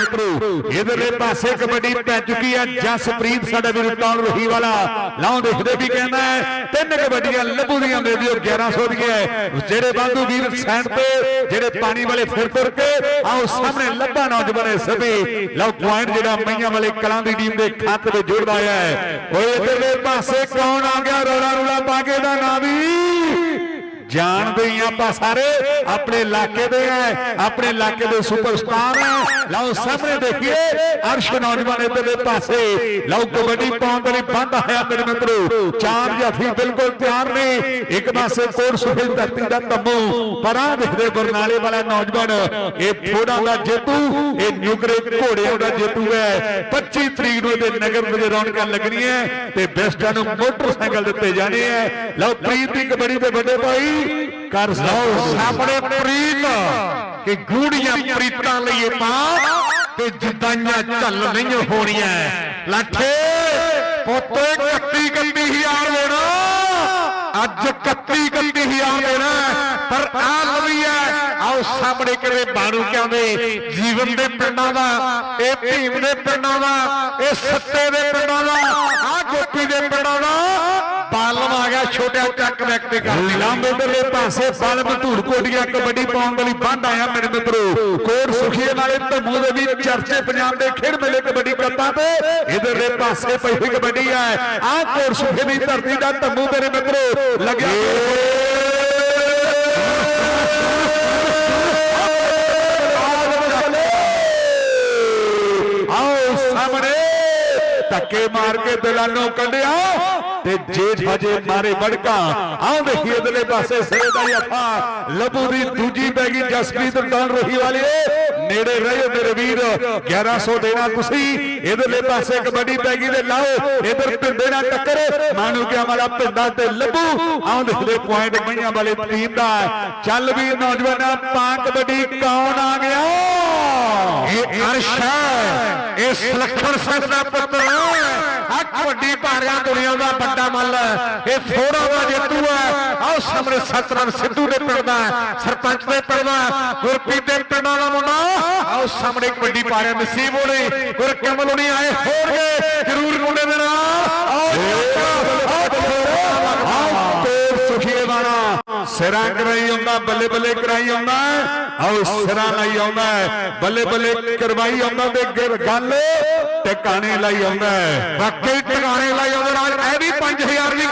ਇਧਰਲੇ ਪਾਸੇ ਕਬੱਡੀ ਪੈ ਚੁੱਕੀ ਹੈ। ਜਸਪ੍ਰੀਤ ਸਾਡਾ ਵੀਰ ਟੌਲ ਰੋਹੀ ਵਾਲਾ। ਲਾਉਂ ਦੇਖਦੇ ਵੀ ਕਹਿੰਦਾ ਤਿੰਨ ਕਬੱਡੀਆਂ ਲੱਭੂ ਦੀਆਂ ਦੇ ਦਿਓ 1100 ਦੀਆਂ ਜਿਹੜੇ ਬੰਧੂ ਵੀਰ ਸੈਂਡ ਤੇ, ਜਿਹੜੇ ਪਾਣੀ ਵਾਲੇ ਫਿਰ ਤੁਰ ਕੇ ਆਓ ਸਾਹਮਣੇ ਲੱਭਾ ਨੌਜਵਾਨ ਸਭੀ ਲਓ, ਪੁਆਇੰਟ ਜਿਹੜਾ ਮਈਆਂ ਵਾਲੇ ਕਲਾਂ ਦੀ ਟੀਮ ਦੇ ਖਾਤੇ ਤੇ ਜੁੜਦਾ ਹੈ। ਓਏ ਇਧਰਲੇ ਪਾਸੇ ਕੌਣ ਆ ਗਿਆ? ਰੋਲਾ ਰੋਲਾ ਪਾ ਕੇ ਦਾ ਨਾਂ ਵੀ। ਜਾਣਦੇ ਹੀ ਆਪਾਂ ਸਾਰੇ ਆਪਣੇ ਇਲਾਕੇ ਦੇ ਆ ਆਪਣੇ ਇਲਾਕੇ ਦੇ ਸੁਪਰਸਟਾਰ ਆ ਲਓ, ਸਾਹਮਣੇ ਦੇਖੀਏ, ਅਰਸ਼ ਨੌਜਵਾਨ ਇਧਰਲੇ ਪਾਸੇ। ਲਓ, ਕਬੱਡੀ ਪਾਉਣ ਦੇ ਲਈ ਬੰਦ ਆਇਆ ਮੇਰੇ ਮਿੱਤਰੋ। ਚਾਰ ਜਾਫੀ ਬਿਲਕੁਲ ਤਿਆਰ ਨੇ। ਇੱਕ ਪਾਸੇ ਕੋਟ ਸੁਖੇ ਧਰਤੀ ਦਾ ਤੰਬੂ, ਪਰਾਂ ਦੇਖਦੇ ਬਰਨਾਲੇ ਵਾਲਾ ਨੌਜਵਾਨ, ਇਹ ਫੋੜਾ ਦਾ ਜੇਤੂ, ਇਹ ਨਿਊਕਰੇ ਘੋੜਿਆਂ ਦਾ ਜੇਤੂ ਹੈ 25 ਤਰੀਕ ਨੂੰ ਇਹਦੇ ਨਗਰ ਵਿੱਚ ਰੌਣਕਾਂ ਲੱਗਣੀਆਂ ਤੇ ਬੈਸਟਾਂ ਨੂੰ ਮੋਟਰਸਾਈਕਲ ਦਿੱਤੇ ਜਾਣੇ ਆ ਲਓ, ਪ੍ਰੀਤ ਦੀ ਕਬੱਡੀ ਦੇ ਵੱਡੇ ਭਾਈ ਕਰ ਲਓ ਸਾਹਮਣੇ ਪ੍ਰੀਤ ਕਿ ਗੂੜੀਆਂ ਪ੍ਰੀਤਾਂ ਲਈਏ ਪਾ ਤੇ ਜਿੱਦਾਈਆਂ ਝੱਲ ਨਹੀਂ ਹੋਣੀਆਂ। ਲਾਠੇ, ਪੋਤੇ ਕੱਤੀ ਗੰਦੀ ਹਿਆਰ ਦੇਣਾ, ਅੱਜ ਕੱਤੀ ਗੰਦੀ ਹਿਆਰ ਦੇਣਾ। ਪਰ ਆ ਲਵੀ ਹੈ। ਆਓ ਸਾਹਮਣੇ ਕਿਵੇਂ ਬਾਣੂ ਕਹਿੰਦੇ? ਜੀਵਨ ਦੇ ਪਿੰਡਾਂ ਦਾ ਇਹ ਭੀਮ ਦੇ ਪਿੰਡਾਂ ਦਾ ਇਹ ਸੱਤੇ ਦੇ ਪਿੰਡਾਂ ਦਾ ਆ ਗੋਪੀ ਦੇ ਪਿੰਡਾਂ ਦਾ। ਬਾਲਮ ਆ ਗਿਆ ਛੋਟਿਆ ਚੱਕ ਬੈਕ ਤੇ ਕਰ ਲਈ ਲਾਂਬੇ ਦੇ ਪਾਸੇ ਬਾਲਮ ਧੂੜ ਕੋਟੀਆਂ ਕਬੱਡੀ ਪਾਉਣ ਦੇ ਲਈ ਬੰਦ ਆਇਆ ਮੇਰੇ ਮਿੱਤਰੋ। ਕੋਟ ਸੁਖੀਏ ਵਾਲੇ ਧਮੂ ਦੇ ਵੀ ਚਰਚੇ ਪੰਜਾਬ ਦੇ ਖੇਡ ਮੇਲੇ ਕਬੱਡੀ ਕੱਪਾਂ ਤੇ। ਇਧਰਲੇ ਪਾਸੇ ਪਈ ਹੋਈ ਕਬੱਡੀ ਹੈ। ਆਹ ਕੋਟ ਸੁਖੇ ਦੀ ਧਰਤੀ ਦਾ ਧਮੂ ਮੇਰੇ ਮਿੱਤਰੋ। ਲੱਗਿਆ ਧੱਕੇ ਮਾਰ ਕੇ ਦਿਲਾਂ ਕੱਢਿਆ ਤੇ ਜੇ ਹਜੇ ਮਾਰੇ ਬੜਕਾ ਆਹ ਦੇਖੀ ਇਧਰਲੇ ਪਾਸੇ ਸਿਰੇ ਦਾ ਯਫਾ ਲੱਭੂ ਦੀ ਦੂਜੀ ਪੈ ਜਸਪ੍ਰੀਤ ਰਤਾਨ ਰੋਹੀ ਵਾਲਿਏ ਨੇੜੇ ਰਹਿਓ ਮੇਰੇ ਵੀਰ। 1100 ਦੇਣਾ ਤੁਸੀਂ। ਇਧਰਲੇ ਪਾਸੇ ਕਬੱਡੀ ਪੈ ਗਈ ਤੇ ਲਾਓ। ਇਧਰ ਪਿੰਡੇ ਨਾਲ ਟੱਕਰ। ਮਾਨੂ ਕਿਆ ਵਾਲਾ ਪਿੰਡਾ ਤੇ ਲੱਭੂ। ਆਹ ਦੇਖਦੇ ਪੁਆਇੰਟ ਮਈਆਂ ਵਾਲੇ ਟੀਮ ਦਾ। ਚੱਲ ਵੀ ਨੌਜਵਾਨਾਂ ਪਾ ਕਬੱਡੀ ਕੌਣ ਆ ਗਿਆ? ਇਹ ਅਰਸ਼ ਇਹ ਸੁਲੱਖਣ ਸਿੰਘ ਦਾ ਪੁੱਤਰ ਆ ਵੱਡੀ ਭਾਰਿਆ ਦੁਨੀਆ ਦਾ ਵੱਡਾ ਮੱਲ। ਇਹ ਥੋੜਾ ਦਾ ਜੇਤੂ ਹੈ। ਆਹ ਸਾਹਮਣੇ ਸਤਨਾਮ ਸਿੱਧੂ ਦੇ ਪਿੰਡ ਦਾ ਸਰਪੰਚ ਦੇ ਪਿੰਡ ਦਾ, ਗੁਰਪ੍ਰੀਤ ਦੇ ਪਿੰਡਾਂ ਦਾ ਮੁੰਡਾ। ਆਹ ਸਾਹਮਣੇ ਇੱਕ ਵੱਡੀ ਭਾਰਿਆ ਨਸੀਬ ਹੋਣੀ, ਗੁਰ ਹੋਣੀ ਆਏ ਹੋਣਗੇ, ਜ਼ਰੂਰ ਮੁੰਡੇ ਦੇ ਨਾਲ। ਆਓ ਸੁਖੀਏ ਵਾਲਾ ਸਿਰਾਂ ਕਰਾਈ ਆਉਂਦਾ, ਬੱਲੇ ਬੱਲੇ ਕਰਾਈ ਆਉਂਦਾ। ਆਓ ਸਿਰਾਂ ਲਾਈ ਆਉਂਦਾ, ਬੱਲੇ ਬੱਲੇ ਕਰਵਾਈ ਆਉਂਦਾ ਤੇ ਗਿਰ ਗੱਲ ਟਿਕਾਣੇ ਲਾਈ ਆਉਂਦਾ। ਵਾਕਈ ਟਿਕਾਣੇ ਲਾਈ ਆਉਂਦਾ ਰਾਜ ਇਹ ਵੀ 5000 ਦੀ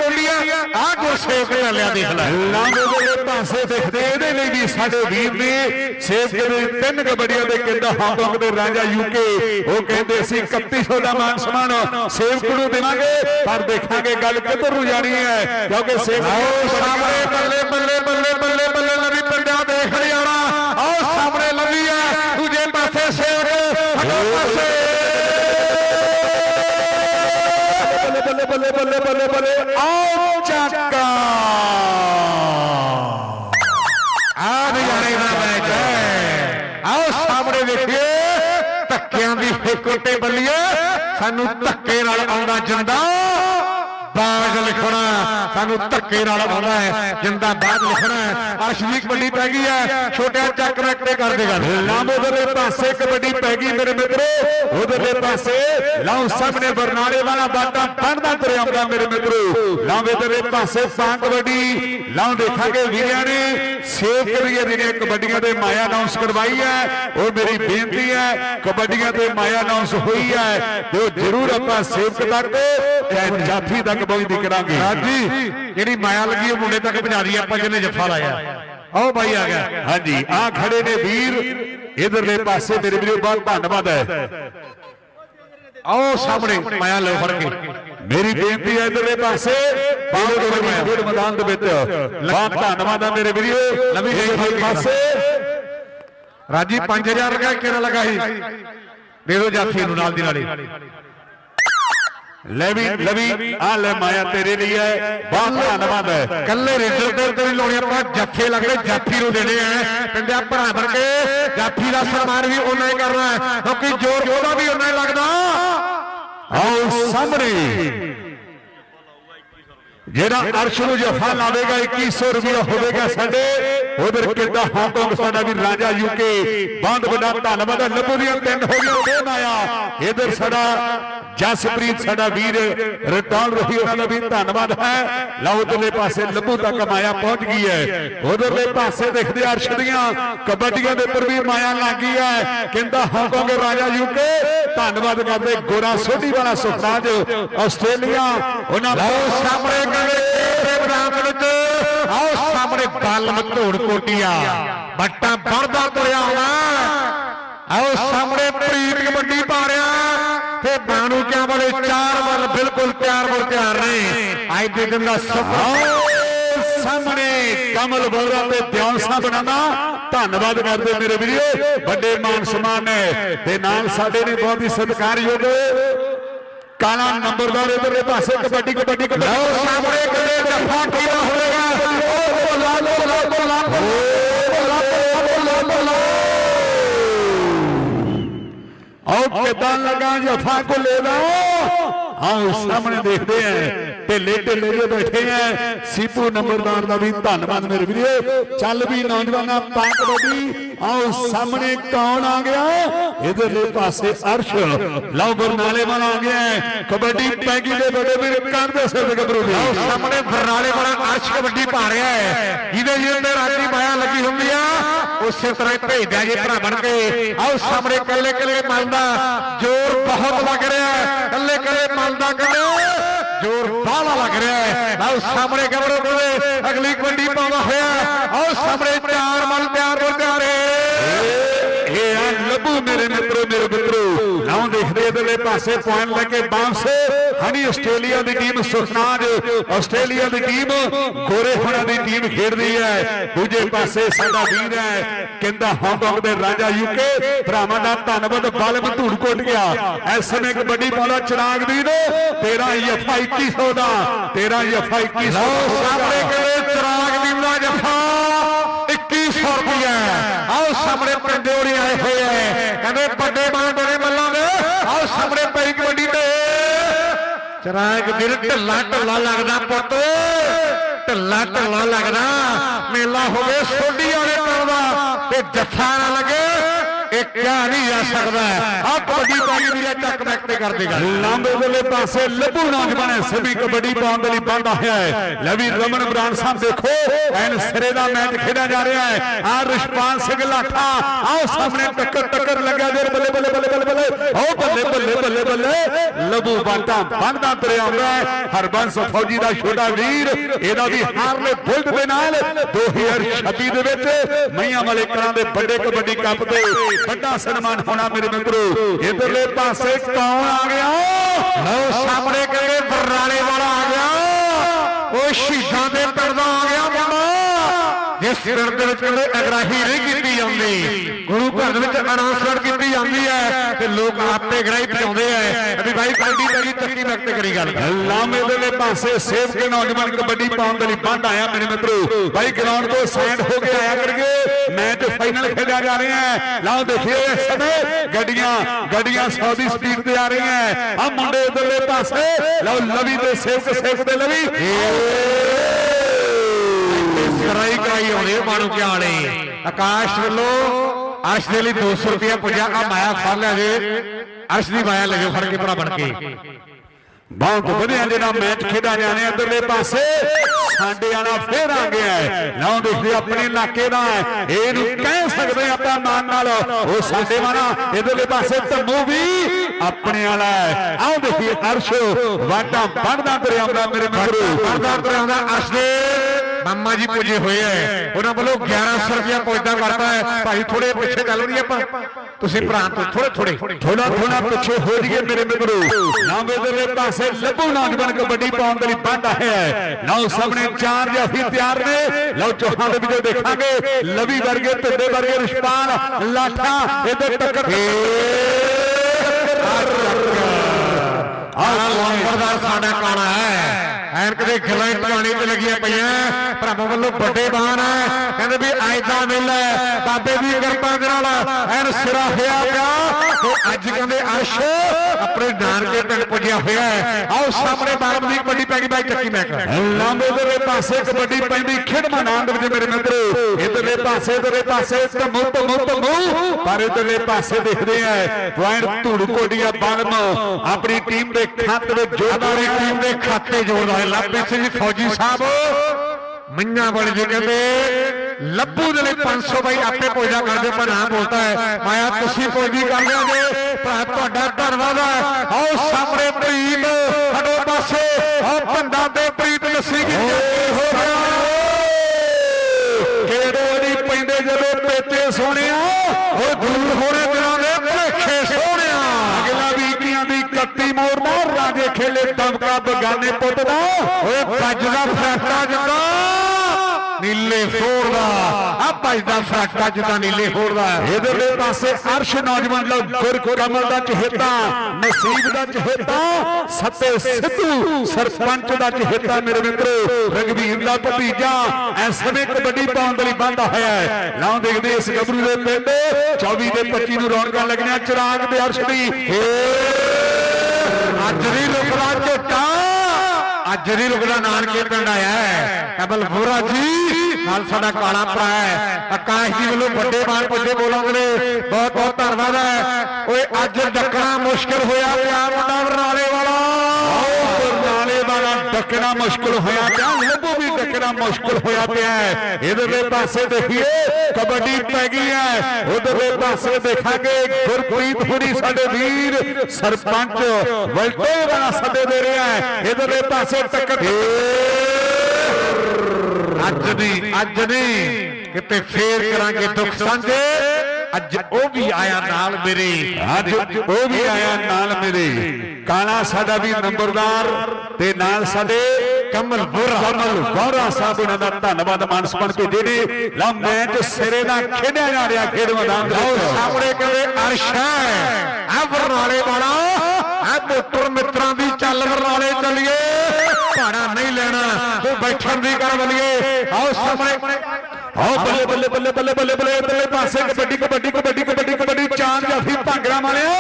ਗੋਲੀ ਆ ਆਹ ਗੁਰਸੇਵਕ ਨੇ ਲਿਆ ਦੇਖ ਲੈ ਲਾਂਗੇ ਦੇ ਪਾਸੇ ਦੇਖਦੇ ਇਹਦੇ ਲਈ ਵੀ ਸਾਡੇ ਵੀਰ ਨੇ ਸੇਵਕ ਦੇ ਤਿੰਨ ਕਬੱਡੀਆਂ ਦੇ ਕਹਿੰਦਾ ਹਾਂਗਕਾਂਗ ਦੇ ਰਾਜਾ ਯੂਕੇ ਉਹ ਕਹਿੰਦੇ ਸੀ 3100 ਦਾ ਮਾਨ ਸਮਾਨ ਸੇਵਕ ਨੂੰ ਦੇਵਾਂਗੇ ਪਰ ਦੇਖਾਂਗੇ ਗੱਲ ਕਿੱਧਰ ਨੂੰ ਜਾਣੀ ਹੈ ਕਿਉਂਕਿ ਸੇਵਕ ਸਾਹਮਣੇ ਬੱਲੇ ਬੱਲੇ ਬੱਲੇ ਬੱਲੇ ਬੱਲੇ ਨਵੀਂ ਪਿੰਡਾਂ ਦੇਖ ਲਿਆਣਾ ਆਓ ਸਾਹਮਣੇ ਲੰਮੀ ਹੈ ਦੂਜੇ ਪਾਸੇ ਸੇਵਕ ਅਗਲੇ ਪਾਸੇ ਬੱਲੇ ਬੱਲੇ ਬੱਲੇ ਬੱਲੇ ਬੱਲੇ ਬੱਲੇ ਆਓ ਚੱਕਾ ਆ ਨਜ਼ਾਰੇ ਦਾ ਮੈਚ ਹੈ ਆਓ ਸਾਹਮਣੇ ਦੇਖੀਏ ਧੱਕਿਆਂ ਦੀ ਬੱਲੀਏ ਸਾਨੂੰ ਧੱਕੇ ਨਾਲ ਆਉਂਦਾ ਜਾਂਦਾ। ਬਾਗ ਲਿਖਣਾ ਸਾਨੂੰ ਧੱਕੇ ਨਾਲ ਆਉਂਦਾ ਹੈ ਜਿੰਦਾ ਬਾਗ ਲਿਖਣਾ ਅਰਸ਼ਦੀਪ ਕਬੱਡੀ ਪੈ ਗਈ ਹੈ ਛੋਟਿਆ ਚੱਕ ਰੈਕ ਤੇ ਕਰ ਦੇਗਾ। ਲਾਂਬੋ ਦੇ ਪਾਸੇ ਕਬੱਡੀ ਪੈ ਗਈ ਮੇਰੇ ਮਿੱਤਰੋ। ਉਧਰਲੇ ਪਾਸੇ ਲਾਉ ਸਾਹਮਣੇ ਬਰਨਾਲੇ ਵਾਲਾ ਬਾਟਾ ਪੜਦਾ ਤੁਰਿਆ ਆਉਂਦਾ ਮੇਰੇ ਮਿੱਤਰੋ। ਲਾਂਬੇ ਦੇ ਪਾਸੇ ਪਾਂ ਕਬੱਡੀ। ਲਾਉ ਦੇਖਾਂਗੇ ਵੀਰਿਆਂ ਨੇ ਸੇਵ ਕਰੀਏ ਜਿਹੜੀਆਂ ਕਬੱਡੀਆਂ ਦੇ ਮਾਇਆ ਅਨਾਉਂਸ ਕਰਵਾਈ ਹੈ ਉਹ ਮੇਰੀ ਬੇਨਤੀ ਹੈ ਕਬੱਡੀਆਂ ਤੇ ਮਾਇਆ ਅਨਾਉਂਸ ਹੋਈ ਹੈ। ਤੇ ਉਹ ਜ਼ਰੂਰ ਆਪਾਂ ਸੇਵਕ ਤੱਕ ਤੇ ਜਾਫੀ ਤੱਕ ਪਹੁੰਚਦੀ ਕਰਾਂਗੇ। ਹਾਂਜੀ। ਜਿਹੜੀ ਮਾਇਆ ਲੱਗੀ ਉਹ ਮੁੰਡੇ ਤੱਕ ਪਹੁੰਚਾ ਦਈਏ ਆਪਾਂ ਜਿਹਨੇ ਜੱਫਾ ਲਾਇਆ। ਆਓ ਬਾਈ ਆ ਗਿਆ। ਹਾਂਜੀ ਆ ਖੜੇ ਨੇ ਵੀਰ। ਇਧਰਲੇ ਪਾਸੇ ਮੇਰੇ ਵੀਰੋ ਬਹੁਤ ਧੰਨਵਾਦ ਹੈ। ਆਓ ਸਾਹਮਣੇ ਮਾਇਆ ਲਓ ਫੜ ਕੇ। ਮੇਰੀ ਬੇਨਤੀ ਹੈ ਇਧਰਲੇ ਪਾਸੇ। ਬਾਹਰ ਦੇ ਖੇਡ ਮੈਦਾਨ ਦੇ ਵਿੱਚ। ਬਹੁਤ ਧੰਨਵਾਦ ਹੈ ਮੇਰੇ ਵੀਰੋ। ਨਵੀਂ ਇਧਰਲੇ ਪਾਸੇ। ਰਾਜੀ 5000 ਰੁਪਏ ਕਿਹੜਾ ਲਗਾ ਸੀ? ਦੇ ਦਿਓ ਜਾਫੀ ਨੂੰ ਨਾਲ ਦੀ ਨਾਲੇ ਲੈ ਵੀ ਲਵੀ ਆ ਲੈ ਮਾਇਆ ਤੇਰੇ ਲਈ ਹੈ। ਬਹੁਤ ਧੰਨਵਾਦ ਹੈ। ਕੱਲੇ ਰੇਡਰ ਦੇ ਉੱਤੇ ਨਹੀਂ ਆਪਾਂ, ਜੱਫੇ ਲੱਗਦੇ ਜਾਫੀ ਨੂੰ ਦੇਣੇ ਆ। ਪਿੰਡਿਆ ਭਰਾ ਬਣ ਕੇ, ਜਾਫੀ ਦਾ ਸਨਮਾਨ ਵੀ ਉਹਨਾਂ ਹੀ ਕਰਨਾ ਹੈ। ਕਿਉਂਕਿ ਜੋਰ ਉਹਦਾ ਵੀ ਉਹਨਾਂ ਹੀ ਲੱਗਦਾ। ਆਓ ਸਾਹਮਣੇ। ਜਿਹੜਾ ਅਰਸ਼ ਨੂੰ ਜਫਾ ਲਾਵੇਗਾ 2100 ਰੁਪਇਆ ਹੋਵੇਗਾ ਸਾਡੇ। ਉਧਰ ਕਿੱਡਾ ਹਾਂਗਕਾਂਗ ਸਾਡਾ ਵੀ ਰਾਜਾ ਯੂਕੇ ਬਹੁਤ ਵੱਡਾ ਧੰਨਵਾਦ ਹੈ। ਲੱਭੂ ਦੀਆਂ ਤਿੰਨ ਹੋ ਗਈਆਂ ਦੋ ਆਇਆ ਇਧਰ ਸਾਡਾ ਜਸਪ੍ਰੀਤ ਸਾਡਾ ਵੀਰ ਰਿਟਰਨ ਰਹੀ ਉਹਨਾਂ ਦਾ ਵੀ ਧੰਨਵਾਦ ਹੈ। ਲਓ ਉਧਰਲੇ ਪਾਸੇ ਲੱਭੂ ਤੱਕ ਮਾਇਆ ਪਹੁੰਚ ਗਈ ਹੈ। ਉਧਰਲੇ ਪਾਸੇ ਦੇਖਦੇ ਅਰਸ਼ ਦੀਆਂ ਕਬੱਡੀਆਂ ਦੇ ਉੱਪਰ ਵੀ ਮਾਇਆ ਲੱਗੀ ਹੈ। ਕਹਿੰਦਾ ਹਾਂਗਕਾਂਗ ਰਾਜਾ ਯੂਕੇ ਧੰਨਵਾਦ ਕਰਦੇ ਗੋਰਾ ਸੋਢੀ ਵਾਲਾ ਸੁਖਰਾਜ ਆਸਟ੍ਰੇਲੀਆ। ਉਹਨਾਂ ਲਓ ਸਾਹਮਣੇ ਕਹਿੰਦੇ ਤੇ ਮੈਦਾਨ ਵਿੱਚ। ਆਓ ਸਾਹਮਣੇ ਬੱਲ ਮਧੋੜ ਕੋਟੀਆ। ਬੱਟਾ ਬਣਦਾ ਤੁਰਿਆ ਆਉਣਾ ਆਓ ਸਾਹਮਣੇ ਪ੍ਰੀਤ ਕਬੱਡੀ ਪਾ ਰਿਹਾ। ਤੇ ਬਾਣੂ ਵਾਲੇ ਚਾਰ ਵੱਲ ਬਿਲਕੁਲ ਤਿਆਰ ਬਰ ਤਿਆਰ ਨੇ। ਅੱਜ ਦੇ ਦਿਨ ਦਾ ਸੁਪਰ ਸਾਹਮਣੇ ਕਮਲ ਬੋਰਾ ਤੇ ਧਿਆਨ ਸਾਹਿਬ ਬਣਾਣਾ ਧੰਨਵਾਦ ਕਰਦੇ ਮੇਰੇ ਵੀਰੋ। ਵੱਡੇ ਮਾਨ ਸਮਾਨ ਨੇ। ਤੇ ਨਾਲ ਸਾਡੇ ਨੇ ਬਹੁਤ ਹੀ ਸਤਿਕਾਰਯੋਗ ਕਾਲਾ ਨੰਬਰਦਾਰ ਇਧਰਲੇ ਪਾਸੇ ਕਬੱਡੀ ਕਬੱਡੀ ਕਬੱਡੀ। ਸਾਹਮਣੇ ਕਹਿੰਦੇ ਜੱਫਾ ਕਿਹਦਾ ਹੋਵੇਗਾ। ਆਓ ਕਿਦਾਂ ਲਗਾ ਜਫਾ ਕੋ ਲੈ ਲਓ ਆਓ ਸਾਹਮਣੇ ਦੇਖਦੇ ਆਂ, ਢਿੱਲੇ ਢਿੱਲੇ ਜੇ ਬੈਠੇ ਆ। ਸੀਪੂ ਨੰਬਰਦਾਰ ਦਾ ਵੀ ਧੰਨਵਾਦ ਮੇਰੇ ਵੀਰੋ। ਚੱਲ ਵੀ ਨੌਜਵਾਨਾਂ ਪਾ ਕਬੱਡੀ। ਆਓ ਸਾਹਮਣੇ ਕੌਣ ਆ ਗਿਆ? ਇਧਰਲੇ ਪਾਸੇ ਅਰਸ਼। ਲਓ ਬਰਨਾਲੇ ਵਾਲਾ ਆ ਗਿਆ। ਕਬੱਡੀ ਪੈਗੀ ਦੇ ਬੜੇ ਵੀਰ ਕਰਦੇ ਸਿਰ ਗੱਭਰੂ ਆਓ ਸਾਹਮਣੇ ਬਰਨਾਲੇ ਵਾਲਾ ਅਰਸ਼ ਕਬੱਡੀ ਪਾ ਰਿਹਾ ਹੈ। ਜਿਹਦੇ ਜਿਹਦੇ ਰਾਜੀ ਮਾਇਆ ਲੱਗੀ ਹੁੰਦੀ ਆ, ਉਸੇ ਤਰ੍ਹਾਂ ਹੀ ਭੇਜਦਾ ਜੇ ਭਰਾ ਬਣ ਕੇ। ਆਓ ਸਾਹਮਣੇ ਕੱਲੇ ਕੱਲੇ ਮਨ ਦਾ ਜ਼ੋਰ ਬਹੁਤ ਲੱਗ ਰਿਹਾ ਹੈ। ਕੱਲੇ ਕੱਲੇ ਮਨ ਦਾ ਕਹਿੰਦੇ ਜ਼ੋਰ ਬਾਹਲਾ ਲੱਗ ਰਿਹਾ ਹੈ। ਆਓ ਸਾਹਮਣੇ ਗੱਭਰੂ ਕੋਲੇ ਅਗਲੀ ਕਬੱਡੀ ਪਾਉਂਦਾ ਹੋਇਆ। ਆਓ ਸਾਹਮਣੇ ਚਾਰ ਮਨ ਪਿਆਰ ਹੋ ਤਿਆਰ ਮੇਰੇ ਮਿੱਤਰੋ ਮੇਰੇ ਮਿੱਤਰੋ। ਨਾਉ ਦੇਖਦੇ ਇਧਰਲੇ ਪਾਸੇ ਪੁਆਇੰਟ ਲੈ ਕੇ ਬਾਂਸ। ਹਣੀ ਆਸਟ੍ਰੇਲੀਆ ਦੀ ਟੀਮ ਸੁਖਨਾਜ। ਆਸਟ੍ਰੇਲੀਆ ਦੀ ਟੀਮ ਗੋਰੇ ਹੋਣਾ ਦੀ ਟੀਮ ਖੇਡਦੀ ਹੈ। ਦੂਜੇ ਪਾਸੇ ਸਾਡਾ ਵੀਰ ਹੈ ਕਹਿੰਦਾ ਹਾਂਗਕਾਂਗ ਦੇ ਰਾਜਾ ਯੂਕੇ। ਭਰਾਵਾਂ ਦਾ ਧੰਨਵਾਦ ਬਲ ਧੂੜ ਕੋਟ ਗਿਆ। ਇਸ ਸਮੇਂ ਕਬੱਡੀ ਪਾਉਂਦਾ ਚਿਰਾਗ ਵੀਰ 13 ਯਫਾ 2100 ਦਾ। 13 ਯਫਾ 2100 ਲਓ ਸਾਹਮਣੇ ਕਹਿੰਦੇ ਚਿਰਾਗ ਵੀਰ ਦਾ ਜੱਫਾ 2100 ਰੁਪਏ ਆਓ ਸਾਹਮਣੇ ਪੰਡਿਓੜੀ ਆਏ ਹੋਏ ਕਹਿੰਦੇ ਵੱਡੇ ਮਾਂ ਬੜੇ ਮੱਲਾਂ ਦੇ ਆਓ ਸਾਹਮਣੇ ਪਈ ਕਬੱਡੀ ਤੇ। ਚਿਰਾਗ ਵੀਰ ਢੱਲਾ ਢੱਲਾ ਲੱਗਦਾ ਪੁੱਤ। ਢੱਲਾ ਢੱਲਾ ਲੱਗਦਾ। ਮੇਲਾ ਹੋਵੇ ਸੋਢੀ ਵਾਲੇ ਪਿੰਡ ਦਾ। ਤੇ ਜੱਫਾ ਨਾ ਲੱਗੇ। ਇਹ ਕਿਆ ਨਹੀਂ ਜਾ ਸਕਦਾ। ਆ ਕਬੱਡੀ ਪਾ ਵੀਰੇ ਚੱਕ ਬੈਕ ਤੇ ਕਰ ਦੇਗਾ। ਲਾਂਬੇ ਦੇ ਪਾਸੇ ਲੱਭੂ ਨੌਜਵਾਨ ਹੈ ਸਭੀ ਕਬੱਡੀ ਪਾਉਣ ਦੇ ਲਈ ਬੰਦਾ ਹੋਇਆ ਹੈ। ਲੈ ਵੀ ਰਮਨ ਬਰਾਨ ਸਾਹਿਬ ਦੇਖੋ, ਐਨ ਸਿਰੇ ਦਾ ਮੈਚ ਖੇਡਿਆ ਜਾ ਰਿਹਾ ਹੈ। ਆ ਰਿਸ਼ਪਾਲ ਸਿੰਘ ਲਾਠਾ ਆਓ ਸਾਹਮਣੇ ਟੱਕਰ ਟੱਕਰ ਲੱਗਿਆ ਦੇ ਬੱਲੇ ਬੱਲੇ ਬੱਲੇ ਬੱਲੇ ਬੱਲੇ। ਆਓ ਬੱਲੇ ਬੱਲੇ ਬੱਲੇ ਬੱਲੇ। ਲੱਭੂ ਬਾਟਾ ਬੰਦਾ ਤੁਰਿਆ ਆਉਂਦਾ ਹੈ। ਹਰਬੰਸ ਫੌਜੀ ਦਾ ਛੋਟਾ ਵੀਰ, ਇਹਦਾ ਵੀ ਹਾਰਲੇ ਬੁਲਟ ਦੇ ਨਾਲ 2026 ਦੇ ਵਿੱਚ ਮਈਆਂ ਵਾਲੇ ਕਰਾਂ ਦੇ ਵੱਡੇ ਕਬੱਡੀ ਕੱਪ ਤੇ ਵੱਡਾ ਸਨਮਾਨ ਹੋਣਾ ਮੇਰੇ ਮਿੱਤਰੋ। ਇਧਰਲੇ ਪਾਸੇ ਕੌਣ ਆ ਗਿਆ? ਲਓ ਸਾਹਮਣੇ ਕਹਿੰਦੇ ਬਰਨਾਲੇ ਵਾਲਾ ਆ ਗਿਆ। ਉਹ ਸ਼ਹੀਦਾਂ ਦੇ ਪਿੰਡ ਦਾ ਆ ਗਿਆ। ਮੁੰਡਾ ਜਿਸ ਪਿੰਡ ਦੇ ਵਿੱਚ ਕਹਿੰਦੇ ਅਗਰਾਹੀ ਨਹੀਂ ਕੀਤੀ ਜਾਂਦੀ, ਗੁਰੂ ਘਰ ਦੇ ਵਿੱਚ ਅਨਾਉਂਸਮੈਂਟ ਕੀਤੀ ਜਾਂਦੀ ਹੈ ਤੇ ਲੋਕ ਆਪੇ ਗਰਾਈ ਪਜਾਉਂਦੇ ਆ ਵੀ ਭਾਈ ਕਬੱਡੀ ਕਰੀ ਚੱਕੀ ਵਕਤ ਕਰੀ ਗੱਲ। ਲਾਮੇ ਦੇ ਪਾਸੇ ਸੇਵ ਕੇ ਨੌਜਵਾਨ ਕਬੱਡੀ ਪਾਉਣ ਦੇ ਲਈ ਬੰਦ ਆਇਆ ਮੇਰੇ ਮਿੱਤਰੋ। ਭਾਈ ਗਰਾਊਂਡ ਤੋਂ ਸਾਈਡ ਹੋ ਕੇ ਆਇਆ ਕਰਗੇ ਮੈਚ ਫਾਈਨਲ ਖੇਡਿਆ ਜਾ ਰਿਹਾ ਹੈ। ਲਓ ਦੇਖਿਓ ਇਸ ਸਮੇਂ ਗੱਡੀਆਂ ਗੱਡੀਆਂ 100 ਦੀ ਸਪੀਡ ਤੇ ਆ ਰਹੀਆਂ। ਆ ਮੁੰਡੇ ਇਧਰਲੇ ਪਾਸੇ। ਲਓ ਲਵੀ ਤੇ ਸੇਵਕ ਸੇਵਕ ਦੇ ਲਵੀ। ਕਰਾਈ ਕਰਾਈ ਆਉਂਦੇ ਮਾਣੂ ਕਿਆ ਆਕਾਸ਼ ਵੱਲੋਂ ਅਰਸ਼ ਦੇ ਲਈ 200 ਰੁਪਇਆ ਪੁੱਜਾ ਆ ਮਾਇਆ ਫੜ ਲਿਆ ਜੇ। ਅਰਸ਼ ਦੀ ਮਾਇਆ ਲੈ ਜਾਓ, ਫੜ ਕੇ ਭਰਾ ਬਣ ਕੇ। ਬਹੁਤ ਵਧੀਆ ਜਿਹੜਾ ਮੈਚ ਖੇਡਿਆ ਜਾਣੇ ਇਧਰਲੇ ਪਾਸੇ। ਸਾਡੇ ਵਾਲਾ ਫੇਰ ਆ ਗਿਆ ਲਓ ਦੇਖਦੇ ਆਪਣੇ ਇਲਾਕੇ ਦਾ ਇਹਨੂੰ ਕਹਿ ਸਕਦੇ ਆਪਾਂ ਮਾਨ ਨਾਲ। ਉਹ ਸਾਡੇ ਵਾਲਾ, ਇਧਰਲੇ ਪਾਸੇ ਧੰਮੂ ਵੀ ਆਪਣੇ ਵਾਲਾ ਹੈ। ਆਓ ਦੇਖੀਏ, ਅਰਸ਼ ਵਾਟਾ ਬਣਦਾ ਤੁਰਿਆ ਆਉਂਦਾ ਮੇਰੇ ਮਿੱਤਰੋ। ਪਰਦਾਰ ਤੁਰਿਆ ਦਾ ਅਰਸ਼ ਦੇ। ਮਾਮਾ ਜੀ ਪੁੱਜੇ ਹੋਏ ਐ ਉਹਨਾਂ ਵੱਲੋਂ 1100 ਰੁਪਇਆ ਪੁੱਜਦਾ ਕਰਦਾ ਹੈ ਭਾਈ ਥੋੜੇ ਪਿੱਛੇ ਚੱਲ ਰਹੀ ਆਪਾਂ ਤੁਸੀਂ ਭਰਾ ਤੋਂ ਥੋੜੇ ਥੋੜੇ ਥੋੜਾ ਥੋੜਾ ਪਿੱਛੇ ਹੋ ਜੀਏ ਮੇਰੇ ਮਿੱਤਰੋ ਨਾਮ ਇਧਰਲੇ ਪਾਸੇ ਲੱਭੂ ਨੌਜਵਾਨ ਕਬੱਡੀ ਪਾਉਣ ਦੇ ਲਈ ਬੰਦ ਹੈ ਲਓ ਸਾਹਮਣੇ ਚਾਰ ਜਾਫੀ ਤਿਆਰ ਨੇ ਲਓ ਚੌਹਾਂ ਦੇ ਵਿੱਚੋਂ ਦੇਖਾਂਗੇ ਲਵੀ ਵਰਗੇ ਪਿੰਡੇ ਵਰਗੇ ਰਿਸ਼ਪਾਲ ਲਾਠਾ ਇਹਦੇ ਟੱਕਰ ਆਹ ਲੰਬਰਦਾਰ ਸਾਡਾ ਕਾਣਾ ਹੈ ਐਨਕ ਦੇ ਗਲਾਂ ਟਿਕਾਣੇ ਤੇ ਲੱਗੀਆਂ ਪਈਆਂ। ਭਰਾਵਾਂ ਵੱਲੋਂ ਵੱਡੇ ਬਾਣ ਹੈ। ਕਹਿੰਦੇ ਵੀ ਅੱਜ ਦਾ ਮੇਲਾ ਹੈ। ਬਾਬੇ ਦੀ ਕਿਰਪਾ ਦੇ ਨਾਲ ਐਨ ਸਿਰਾ ਹੋਇਆ ਪਿਆ। ਤੇ ਅੱਜ ਕਹਿੰਦੇ ਅਰਸ਼ ਆਪਣੇ ਨਾਨਕੇ ਪਿੰਡ ਪੁੱਜਿਆ ਹੋਇਆ ਹੈ। ਆਓ ਸਾਹਮਣੇ ਬਾਰਮ ਦੀ ਕਬੱਡੀ ਪੈ ਗਈ। ਬਾਈ ਚੱਕੀ ਮੈਂ ਲਾਂਬੇ ਦੇ ਪਾਸੇ ਕਬੱਡੀ ਪੈਂਦੀ। ਖੇਡ ਮੈਦਾਨ ਦੇ ਵਿੱਚ ਮੇਰੇ ਮਿੱਤਰੋ ਇਧਰਲੇ ਪਾਸੇ ਇਧਰਲੇ ਪਾਸੇ ਧਮੂ ਧਮੂ ਧਮੂ ਪਰ ਇਧਰਲੇ ਪਾਸੇ ਦੇਖਦੇ ਆ, ਪੁਆਇੰਟ ਧੂੜ ਕੋਡੀਆ ਬਾਲਮ ਆਪਣੀ ਟੀਮ ਦੇ ਖਾਤੇ ਵਿੱਚ ਜੋੜਦਾ ਸਾਡੀ ਟੀਮ ਦੇ ਖਾਤੇ ਜੋੜਦਾ ਹੈ ਲੱਭੀ ਸਿੰਘ ਫੌਜੀ ਸਾਹਿਬ। ਮੰਨਾ ਬਣ ਜੀ ਕਹਿੰਦੇ, ਲੱਭੂ ਦੇ ਲਈ 500 ਬਾਈ ਆਪੇ ਪੂਜਾ ਕਰਦੇ ਪਰ ਨਾ ਬੋਲਦਾ ਹੈ। ਮਾਇਆ, ਤੁਸੀਂ ਪੂਜੀ ਕਰ ਲਿਓਗੇ ਭਰਾ, ਤੁਹਾਡਾ ਧੰਨਵਾਦ ਹੈ। ਆਓ ਸਾਹਮਣੇ ਪ੍ਰੀਤ ਸਾਡੇ ਪਾਸੇ। ਆਓ ਭੰਡਾ ਦੇ ਪ੍ਰੀਤ, ਲੱਸੀ ਹੋ ਗਿਆ। ਕਿਹੜੇ ਦੀ ਪੈਂਦੇ ਜਦੋਂ ਪੇਤੇ ਸੋਹਣਿਆ, ਉਹ ਦੂਰ ਹੋਣੇ ਦਿਨਾਂ ਦੇ ਭਲੇਖੇ ਸੋਹਣਿਆ ਅਗਲਾ ਵੀਕੀਆਂ ਦੀ ਕੱਤੀ ਮੋੜਦਾ ਰਾਜੇ ਖੇਲੇ ਦਮਕਾ ਬਗਾਨੇ ਪੁੱਤ ਦਾ। ਓਏ ਗੱਜ ਦਾ ਫਰਾਟਾ ਜਿੱਦਾਂ ਨੀਲੇ ਫੋੜ ਦਾ। ਆ ਭੱਜ ਦਾ ਫਰਾਟਾ ਜਿੱਦਾਂ ਨੀਲੇ ਫੋੜ ਦਾ। ਇਧਰਲੇ ਪਾਸੇ ਅਰਸ਼ ਨੌਜਵਾਨ ਲੋ ਗੁਰ ਕਮਲ ਦਾ ਚਹੇਤਾ ਨਸੀਬ ਦਾ ਚਹੇਤਾ ਸੱਤੇ ਸਿੱਧੂ ਸਰਪੰਚ ਦਾ ਚਹੇਤਾ ਮੇਰੇ ਮਿੱਤਰੋ। ਰਗਵੀਰ ਦਾ ਭਤੀਜਾ। ਇਸ ਸਮੇਂ ਕਬੱਡੀ ਪਾਉਣ ਦੇ ਲਈ ਬੰਦਾ ਹੋਇਆ ਹੈ। ਲਾਉਂ ਦੇਖਦੇ ਇਸ ਗੱਭਰੂ ਦੇ ਪਿੰਡ। 24 ਦੇ 25 ਨੂੰ ਰੌਣਕਾਂ ਲੱਗਣੀਆਂ। ਚਿਰਾਗ ਤੇ ਅਰਸ਼ ਦੀ ਅੱਜ ਦੀ ਰੁਕਦਾ ਝੋਟਾ ਅੱਜ ਦੀ ਰੁਕਦਾ ਨਾਨਕੇ ਪਿੰਡ ਆਇਆ ਹੈ। ਕਬਲ ਫੋਰਾ ਜੀ ਨਾਲ ਸਾਡਾ ਕਾਲਾ ਭਰਾ ਹੈ। ਆਕਾਸ਼ ਜੀ ਵੱਲੋਂ ਵੱਡੇ ਬਾਣ ਪੁੱਜੇ ਬੋਲਾਂਗੇ। ਨੇ ਬਹੁਤ ਬਹੁਤ ਧੰਨਵਾਦ ਹੈ। ਓਏ ਅੱਜ ਡੱਕਣਾ ਮੁਸ਼ਕਲ ਹੋਇਆ ਪਿਆ ਮੁੰਡਾ ਬਰਨਾਲੇ ਵਾਲਾ। ਬਰਨਾਲੇ ਵਾਲਾ ਡੱਕਣਾ ਮੁਸ਼ਕਲ ਹੋਇਆ ਪਿਆ। ਲੱਭੂ ਵੀ ਡੱਕਣਾ ਮੁਸ਼ਕਲ ਹੋਇਆ ਪਿਆ ਇਧਰਲੇ ਪਾਸੇ ਦੇਖੀਏ। ਕਬੱਡੀ ਪੈ ਗਈ ਹੈ। ਉਧਰਲੇ ਪਾਸੇ ਦੇਖਾਂਗੇ, ਗੁਰਪ੍ਰੀਤ ਹੁਣੀ ਸਾਡੇ ਵੀਰ, ਸਰਪੰਚ ਵਲਟੇ ਵਾਲਾ ਸੱਦੇ ਦੇ ਰਿਹਾ ਹੈ। ਇਧਰਲੇ ਪਾਸੇ ਟੱਕਰ ਅੱਜ ਦੀ ਅੱਜ ਨਹੀਂ। ਕਿਤੇ ਫੇਰ ਕਰਾਂਗੇ ਦੁੱਖ ਸਾਂਝੇ। ਅੱਜ ਉਹ ਵੀ ਆਇਆ ਨਾਲ ਮੇਰੇ। ਅੱਜ ਉਹ ਵੀ ਆਇਆ ਨਾਲ ਮੇਰੇ। ਕਾਲਾ ਸਾਡਾ ਵੀ ਨੰਬਰਦਾਰ ਤੇ ਨਾਲ ਸਾਡੇ ਕਮਲ ਬੁਰਾ ਕਮਲ ਗੌਰਾ ਸਾਹਿਬ ਉਹਨਾਂ ਦਾ ਧੰਨਵਾਦ ਮਾਨ ਸਨਮਾਨ ਭੇਜੇ ਨੇ ਲਾ ਮੈਚ ਸਿਰੇ ਦਾ ਖੇਡਿਆ ਜਾ ਰਿਹਾ ਖੇਡ ਮੈਦਾਨ ਦੇ ਸਾਹਮਣੇ ਕਹਿੰਦੇ ਅਰਸ਼ ਆ ਬਰਨਾਲੇ ਵਾਲਾ। ਆ ਮੋਟਰ ਮਿੱਤਰਾਂ ਦੀ ਚੱਲ ਬਰਨਾਲੇ ਚੱਲੀਏ। ਭਾੜਾ ਨਹੀਂ ਲੈਣਾ ਤੂੰ ਬੈਠਣ ਦੀ ਕਰ ਬਲੀਏ ਆਓ ਸਾਹਮਣੇ। ਆਓ ਬੱਲੇ ਬੱਲੇ ਬੱਲੇ ਬੱਲੇ ਬੱਲੇ ਬੱਲੇ ਬੱਲੇ ਪਾਸੇ ਕਬੱਡੀ ਕਬੱਡੀ ਕਬੱਡੀ ਕਬੱਡੀ। ਕਬੱਡੀ ਚਾਂਦ ਜਾਫੀ ਭਾਂਗੜਾ ਮਾਰਿਆ।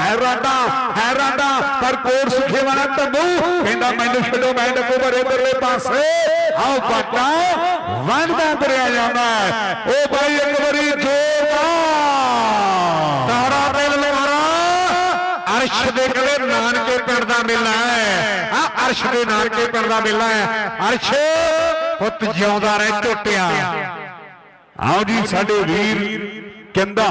ਹੈ ਰਾਡਾ ਹੈ ਰਾਡਾ ਪਰ ਕੋਰ ਸੁਖੇ ਵਾਲਾ ਤੰਬੂ ਕਹਿੰਦਾ, ਮੈਨੂੰ ਛੱਡੋ, ਮੈਂ ਡੱਕੂ ਭਰੇ ਬੱਲੇ ਪਾਸੇ। ਆਓ ਬਾਟਾ ਵੰਡਦਾ ਤੁਰਿਆ ਜਾਂਦਾ ਉਹ ਬਾਈ ਇੱਕ ਵਾਰੀ ਜੋਰਦਾਰ। ਤਾਰਾ ਦਿਲ ਲਵਾਰਾ ਅਰਸ਼ ਦੇ ਕਹਿੰਦੇ ਨਾਨਕੇ ਪਿੰਡ ਦਾ ਮੇਲਾ ਹੈ। ਆ, ਅਰਸ਼ ਦੇ ਨਾਨਕੇ ਪਿੰਡ ਦਾ ਮੇਲਾ ਹੈ। ਅਰਸ਼, ਪੁੱਤ ਜਿਉਂਦਾ ਰਹਿ ਝੋਟਿਆ। ਆਓ ਜੀ, ਸਾਡੇ ਵੀਰ ਕਹਿੰਦਾ